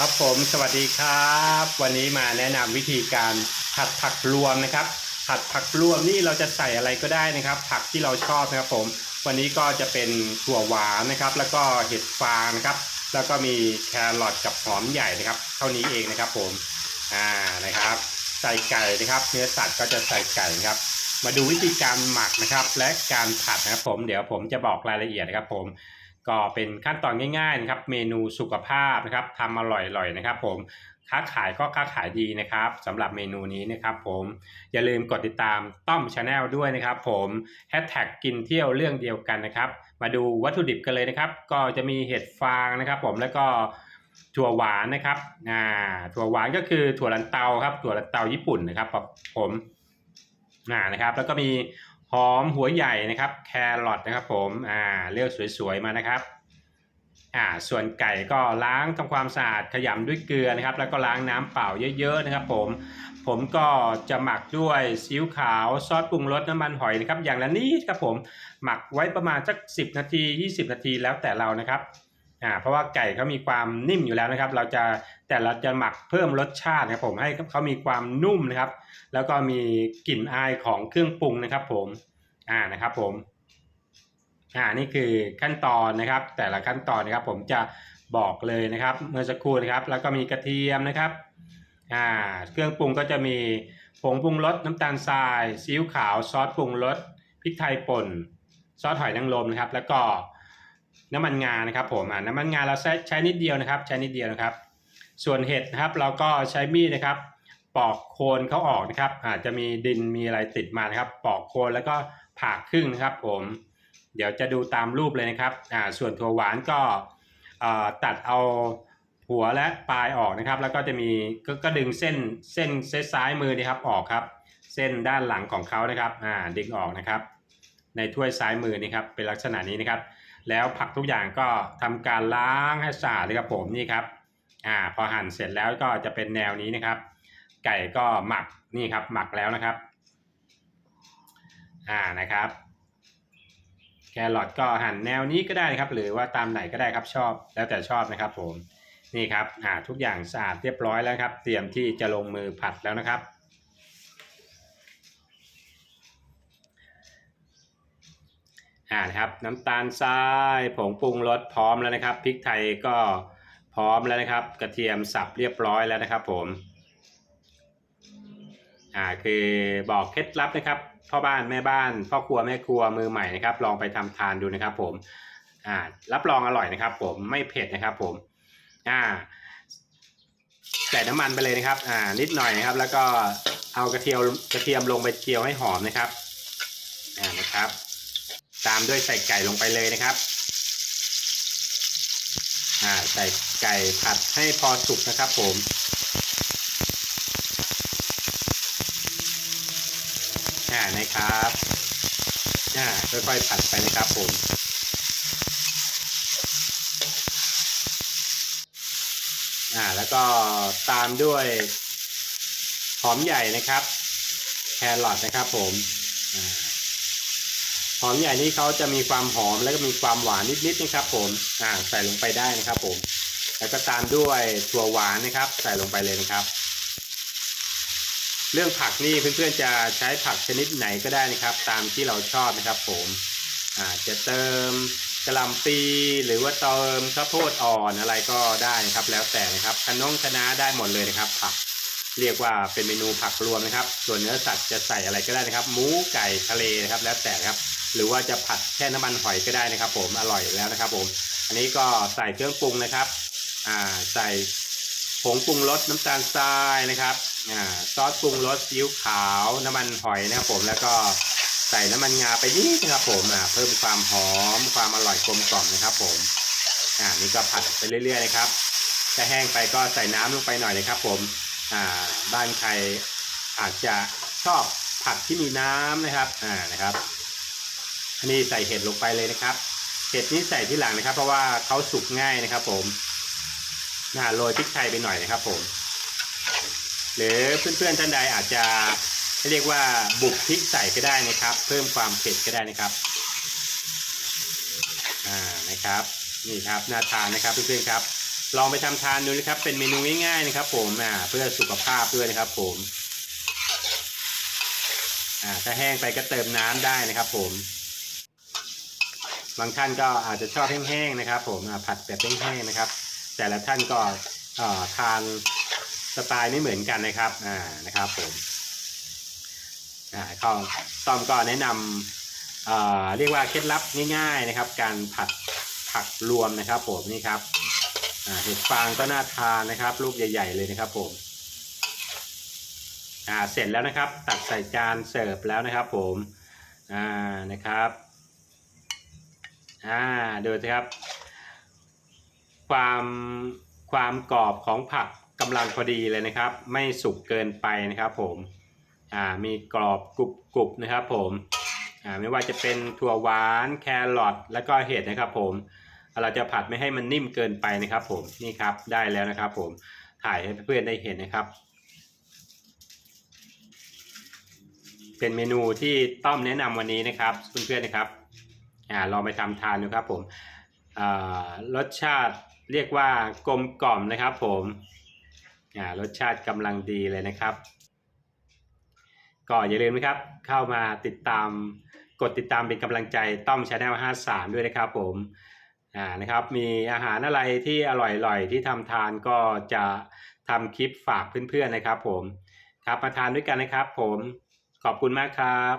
ครับผมสวัสดีครับ วันนี้มาแนะนำวิธีการผัดผักรวมนะครับ ผัดผักรวมนี่เราจะใส่อะไรก็ได้นะครับ ผักที่เราชอบนะครับผม วันนี้ก็จะเป็นถั่วหวานนะครับ แล้วก็เห็ดฟางนะครับ แล้วก็มีแครอทกับหอมใหญ่นะครับ เท่านี้เองนะครับผมอ่านะครับ ใส่ไก่นะครับ เนื้อสัตว์ก็จะใส่ไก่นะครับ มาดูวิธีการหมักนะครับ และการผัดนะครับผมเดี๋ยวผมจะบอกรายละเอียดนะครับผม ก็เป็นขั้นตอนง่ายๆนะครับ เมนูสุขภาพนะครับทำอร่อยๆนะครับ ผมค้าขายก็ค้าขายดีนะครับสำหรับเมนูนี้นะครับผมอย่าลืมกดติดตามต้อมชาแนลด้วยนะครับผมแฮชแท็กกินเที่ยวเรื่องเดียวกันนะครับ มาดูวัตถุดิบกันเลยนะครับ ก็จะมีเห็ดฟางนะครับ ผมแล้วก็ถั่วหวานนะครับอ่าถั่วหวานก็คือถั่วลันเตาครับถั่วลันเตาญี่ปุ่นนะครับผมอ่านะครับ แล้วก็มี หอมหัวใหญ่นะครับ แครอทนะครับผมอ่าเลือกสวยๆมานะครับอ่าส่วนไก่ก็ล้างทำความสะอาดขยำด้วยเกลือนะครับ แล้วก็ล้างน้ำเปล่าเยอะ ๆนะครับ ผมผมก็จะหมักด้วยซีอิ๊วขาวซอสปรุงรสน้ำมันหอยนะครับ อย่างละนิดครับผมหมักไว้ประมาณสัก 10 นาที 20 นาทีแล้วแต่เรานะครับ อ่าเพราะว่าไก่เขามีความนิ่มอยู่แล้วนะครับ เราจะแต่เราจะหมักเพิ่มรสชาตินะครับผมให้เขามีความนุ่มนะครับ แล้วก็มีกลิ่นอายของเครื่องปรุงนะครับ ผมอ่านะครับ ผมอ่านี่คือขั้นตอนนะครับ แต่ละขั้นตอนนะครับ ผมจะบอกเลยนะครับ เมื่อสักครู่นะครับ แล้วก็มีกระเทียมนะครับอ่าเครื่องปรุงก็จะมีผงปรุงรสน้ำตาลทรายซีอิ๊วขาวซอสปรุงรสพริกไทยป่น ซอสหอยนางรมนะครับ แล้วก็ น้ำมันงานะครับผมน้ำมันงาเราใช้ใช้นิดเดียวนะครับ ใช้นิดเดียวนะครับ ส่วนเห็ดนะครับเราก็ใช้มีดนะครับปอกโคนเขาออกนะครับ อาจจะมีดินมีอะไรติดมานะครับ ปอกโคนแล้วก็ผ่าครึ่งนะครับ ผม เดี๋ยวจะดูตามรูปเลยนะครับอ่าส่วนถั่วหวานก็ตัดเอาหัวและปลายออกนะครับ แล้วก็จะมีกก็ดึงเส้นเส้นเส้นซ้ายมือนะครับออกครับ เส้นด้านหลังของเขานะครับอ่าดึงออกนะครับ ในถ้วยซ้ายมือนี่ครับเป็นลักษณะนี้นะครับ แล้วผักทุกอย่างก็ทำการล้างให้สะอาดเลยครับผมนี่ครับอ่าพอหั่นเสร็จแล้วก็จะเป็นแนวนี้นะครับ ไก่ก็หมักนี่ครับหมักแล้วนะครับอ่านะครับแครอทก็หั่นแนวนี้ก็ได้ครับ หรือว่าตามไหนก็ได้ครับชอบ แล้วแต่ชอบนะครับผมนี่ครับอ่าทุกอย่างสะอาดเรียบร้อยแล้วครับ เตรียมที่จะลงมือผัดแล้วนะครับ อ่านะครับน้ำตาลทรายผงปรุงรสพร้อมแล้วนะครับพริกไทยก็พร้อมแล้วนะครับ กระเทียมสับเรียบร้อยแล้วนะครับ ผมอ่าคือบอกเคล็ดลับนะครับพ่อบ้านแม่บ้านพ่อครัวแม่ครัวมือใหม่นะครับ ลองไปทำทานดูนะครับ ผมอ่ารับรองอร่อยนะครับ ผมไม่เผ็ดนะครับ ผมอ่าใส่น้ำมันไปเลยนะครับอ่านิดหน่อยนะครับ แล้วก็เอากระเทียมกระเทียมลงไปเจียวให้หอมนะครับอ่านะครับ ตามด้วยใส่ไก่ลงไปเลยนะครับอ่าใส่ไก่ผัดให้พอสุกนะครับผมอ่านะครับอ่าค่อยๆผัดไปนะครับผมอ่าแล้วก็ตามด้วยหอมใหญ่นะครับ แครอทนะครับผมอ่า หอมใหญ่นี่เขาจะมีความหอมแล้วก็มีความหวานนิดๆนะครับ ผมอ่าใส่ลงไปได้นะครับ ผม แล้วก็ตามด้วยถั่วหวานนะครับ ใส่ลงไปเลยนะครับ เรื่องผักนี่เพื่อนๆจะใช้ผักชนิดไหนก็ได้นะครับ ตามที่เราชอบนะครับ ผมอาจจะเติมกระหลำปีหรือว่าเติมข้าวโพดอ่อนอะไรก็ได้นะครับ แล้วแต่นะครับขนงคะน้าได้หมดเลยนะครับผัก เรียกว่าเป็นเมนูผักรวมนะครับ ส่วนเนื้อสัตว์จะใส่อะไรก็ได้นะครับ หมูไก่ทะเลนะครับ แล้วแต่ครับ หรือว่าจะผัดแค่น้ำมันหอยก็ได้นะครับ ผมอร่อยแล้วนะครับ ผม อันนี้ก็ใส่เครื่องปรุงนะครับอ่าใส่ผงปรุงรสน้ำตาลทรายนะครับอ่าซอสปรุงรสซีอิ๊วขาวน้ำมันหอยนะครับ ผมแล้วก็ใส่น้ำมันงาไปนิดนะครับ ผมอ่าเพิ่มความหอมความอร่อยกลมกล่อมนะครับ ผมอ่านี่ก็ผัดไปเรื่อย ๆ นะครับถ้าแห้งไปก็ใส่น้ำลงไปหน่อยนะครับ ผม บ้านใครอาจจะชอบผัดที่มีน้ำนะครับอ่านะครับอันนี้ใส่เห็ดลงไปเลยนะครับ เห็ดนี้ใส่ที่หลังนะครับ เพราะว่าเขาสุกง่ายนะครับ ผมน่าโรยพริกไทยไปหน่อยนะครับ ผม หรือเพื่อนๆท่านใดอาจจะเรียกว่าบุกพริกใส่ก็ได้นะครับ เพิ่มความเผ็ดก็ได้นะครับอ่านะครับ นี่ครับน่าทานนะครับเพื่อนๆครับ ลองไปทำทานดูนะครับ เป็นเมนูง่ายๆนะครับ ผมอ่าเพื่อสุขภาพด้วยนะครับ ผมอ่าถ้าแห้งไปก็เติมน้ำได้นะครับ ผม บางท่านก็อาจจะชอบแห้งๆนะครับ ผมผัดแบบแห้งๆนะครับ แต่ละท่านก็ทานสไตล์ไม่เหมือนกันนะครับอ่านะครับ ผมอ่าก็ต้อมก็แนะนำเอ่อเรียกว่าเคล็ดลับง่ายๆนะครับ การผัดผักรวมนะครับ ผมนี่ครับ เห็ดฟางก็น่าทานนะครับ ลูกใหญ่ ๆ เลยนะครับผมอ่าเสร็จแล้วนะครับ ตักใส่จานเสิร์ฟแล้วนะครับ ผมอ่านะครับอ่าดูสิครับ ความความกรอบของผักกำลังพอดีเลยนะครับ ไม่สุกเกินไปนะครับ ผมอ่ามีกรอบกรุบๆนะครับ ผมอ่าไม่ว่าจะเป็นถั่วหวานแครอทแล้วก็เห็ดนะครับ ผม เราจะผัดไม่ให้มันนิ่มเกินไปนะครับ ผมนี่ครับได้แล้วนะครับ ผมถ่ายให้เพื่อนได้เห็นนะครับ เป็นเมนูที่ต้อมแนะนำวันนี้นะครับเพื่อนๆนะครับอ่าลองไปทำทานดูครับ ผมรสชาติเรียกว่ากลมกล่อมนะครับ ผมอ่ารสชาติกำลังดีเลยนะครับก็อย่าลืมนะครับเข้ามาติดตามกดติดตามเป็นกำลังใจต้อมชาแนล53 ด้วยนะครับผม อ่านะครับมีอาหารอะไรที่อร่อยๆที่ทำทานก็จะทำคลิปฝากเพื่อนๆนะครับ ผมครับมาทานด้วยกันนะครับ ผมขอบคุณมากครับ